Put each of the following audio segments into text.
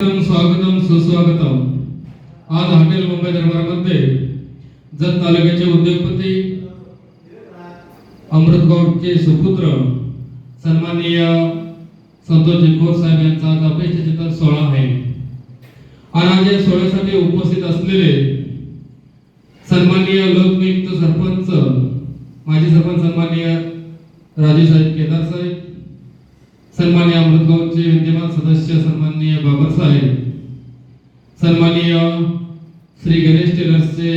स्वागतम सुस्वागतम. आज हॉटेल मुंबई दरबारमध्ये जत तालुक्याचे उद्योगपती अमृतगौडचे सुपुत्र सन्माननीय संतोष जिंकोर साहेब यांचा आज अपेक्षेचा सोहळा आहे. आणि आज या सोहळ्यासाठी उपस्थित असलेले सन्माननीय लोकनियुक्त सरपंच माजी सरपंच सन्माननीय राजू साहेब केदार साहेब सन्मान्य अमृतगावचे विद्यमान सदस्य सन्माननीय बाबासाहेब सन्माननीय श्री गणेश टेलर्सचे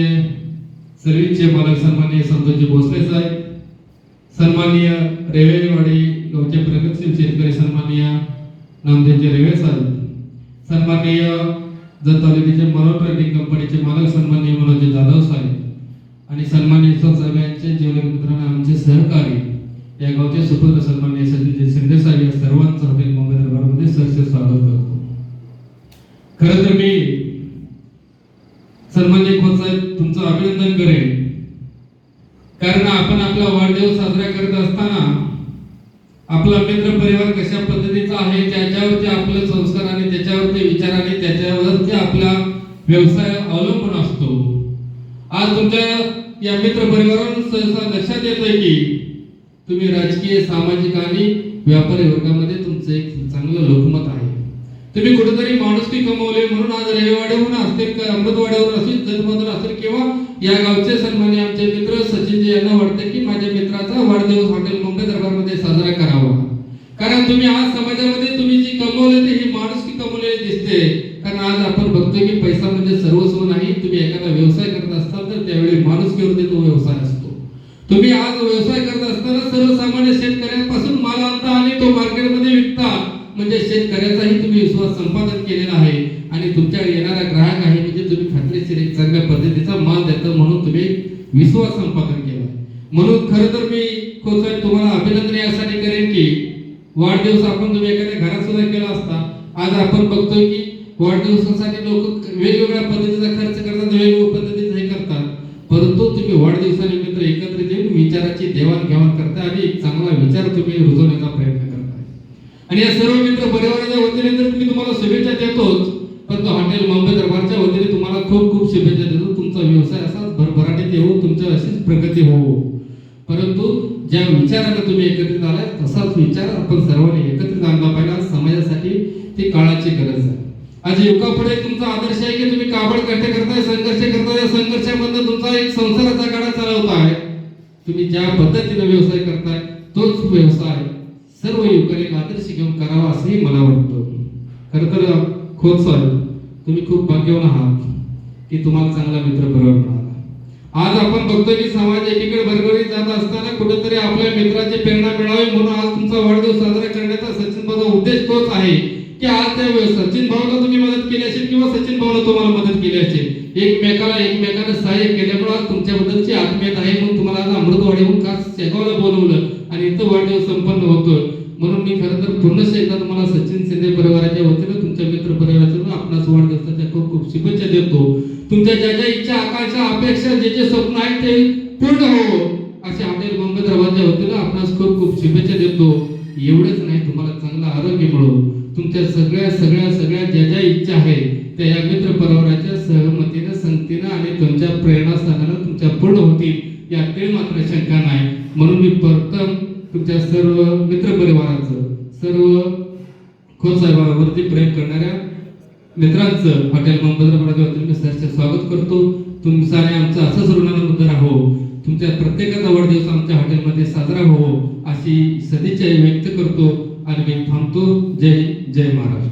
सर्व्हिसचे मालक सन्माननीय संतोषजी भोसले साहेब सन्माननीय रेवेवाडी गावचे प्रगतशील शेतकरी सन्माननीय नामदेवचे रेवे साहेब सन्माननीय जत तालुक्याचे मनोर ट्रेडिंग कंपनीचे मालक खरं तर मी सन्मान्य खोत साहेब तुमचं अभिनंदन करेन. कारण आपण आपला वाढदिवस साजरा करत असताना आपला मित्र परिवार कशा पद्धतीचा आहे त्याच्यावरती आपले संस्कार आणि त्याच्यावरती विचार आणि त्याच्यावरती आपला व्यवसाय अवलंबून असतो. आज तुमच्या या मित्र परिवारावरून सहसा लक्षात येतंय की तुम्ही राजकीय सामाजिक आणि व्यापारी वर्गामध्ये तुमचं एक चांगलं लोकमत आहे. तुम्ही कुठेतरी माणुसकी कमवले म्हणून आज रेवाड्याहून असतील का अमृतवाड्यावरून असतील जन्मधून असतील किंवा या गावचे सन्मान्य आमचे मित्र सचिनजी यांना वाटतं की माझ्या मित्राचा वाढदिवस हॉटेल मुंबई दरबारमध्ये साजरा करावा. कारण तुम्ही आज समाजामध्ये तुम्ही जी कमवले ते ही माणुसकी कमवलेली दिसते. कारण आज आपण बघतोय की पैसा म्हणजे सर्वस्व नाही. तुम्ही एखादा व्यवसाय करत असताल तर त्यावेळी माणुसकीवरती तो व्यवसाय असतो. तुम्ही आज व्यवसाय करत असताना सर्वसामान्य शेतकऱ्यांना म्हणजे शेतकऱ्याचाही तुम्ही विश्वास संपादन केलेला आहे आणि तुमच्या येणारा ग्राहक आहे म्हणजे तुम्ही खात्रीशीर एक चांगल्या पद्धतीचा माल देता म्हणून तुम्ही विश्वास संपादन केला. म्हणून खरं तर मी खोसाहेब तुम्हाला अभिनंदन यासाठी करेन की वाढदिवस आपण तुम्ही एखाद्या घरात सुद्धा केला असता आज आपण बघतोय की वाढदिवसासाठी लोक वेगवेगळ्या पद्धतीचा खर्च करतात वेगवेगळ्या पद्धतीचं हे करतात. परंतु तुम्ही वाढदिवसानिमित्त एकत्रित येऊन विचाराची देवाणघेवाण करता आणि एक चांगला विचार तुम्ही रुजवण्याचा प्रयत्न आणि या सर्व मित्र परिवाराच्या वतीने तर मी तुम्हाला शुभेच्छा देतोच परंतु हॉटेल मुंबई दरबारच्या वतीने तुम्हाला खूप खूप शुभेच्छा देतो. तुमचा व्यवसाय असाच भरभराटीत येऊ तुमच्या अशीच प्रगती होवो. परंतु ज्या विचाराने तुम्ही एकत्रित आलाय तसाच विचार आपण सर्वांनी एकत्रित आणला पाहिजे समाजासाठी ती काळाची गरज आहे. आज युगापुढे तुमचा आदर्श आहे की तुम्ही काबड कट्टे करताय संघर्ष करताय या संघर्षामधून तुमचा एक संसाराचा गाडा चालवताय. तुम्ही ज्या पद्धतीने व्यवसाय करताय तोच व्यवसाय सर्व युवकांनी एक आदर्श घेऊन करावा असंही मला वाटतं. खरं तर खोत सर तुम्ही खूप भाग्यवान आहात की तुम्हाला चांगला मित्र बरोबर मिळाला. आज आपण बघतोय की समाज एकीकडे भरभरीत जात असताना कुठेतरी आपल्या मित्राची प्रेरणा मिळावी म्हणून आज तुमचा वाढदिवस साजरा करण्याचा सचिन भाऊचा उद्देश तोच आहे की आज त्या वेळेस सचिन भाऊला तुम्ही मदत केली असेल किंवा सचिन भाऊला तुम्हाला मदत केली असेल? एकमेकाला एकमेकाला सहाय्य केल्यामुळे आज तुमच्याबद्दलची आत्मीयता आहे. म्हणून खास शेगावला बोलवलं आणि इथं वाढदिवस संपन्न होतोय. म्हणून मी खरं तर पुन्हा एकदा तुम्हाला सचिन शिंदे परिवाराच्या वतीनं तुमच्या मित्र परिवाराच्या आपणास वाढदिवसाच्या खूप खूप शुभेच्छा देतो. तुमच्या ज्या ज्या इच्छा आकांक्षा अपेक्षा जे जे स्वप्न आहेत ते पूर्ण हो असे हॉटेल मुंबई वतीनं आपणास खूप खूप शुभेच्छा देतो. एवढंच नाही तुम्हाला चांगलं आरोग्य मिळो. तुमच्या सगळ्या सगळ्या सगळ्या ज्या ज्या इच्छा आहेत त्या या मित्र परिवाराच्या सहमतीनं संगतीनं आणि तुमच्या प्रेरणास्थानानं तुमच्या पूर्ण होतील. या काही मात्र शंका नाही. म्हणून मी प्रथम तुमच्या सर्व मित्र परिवाराचं सर्व खोत साहेबांवरती प्रेम करणाऱ्या मित्रांचं हॉटेल मुंबई स्वागत करतो. तुमचा आणि आमचा असंच ऋणानुबद्ध राहो. तुमच्या प्रत्येकाचा वाढदिवस आमच्या हॉटेलमध्ये साजरा हो अशी सदिच्छा व्यक्त करतो आणि मी थांबतो. जय जय महाराष्ट्र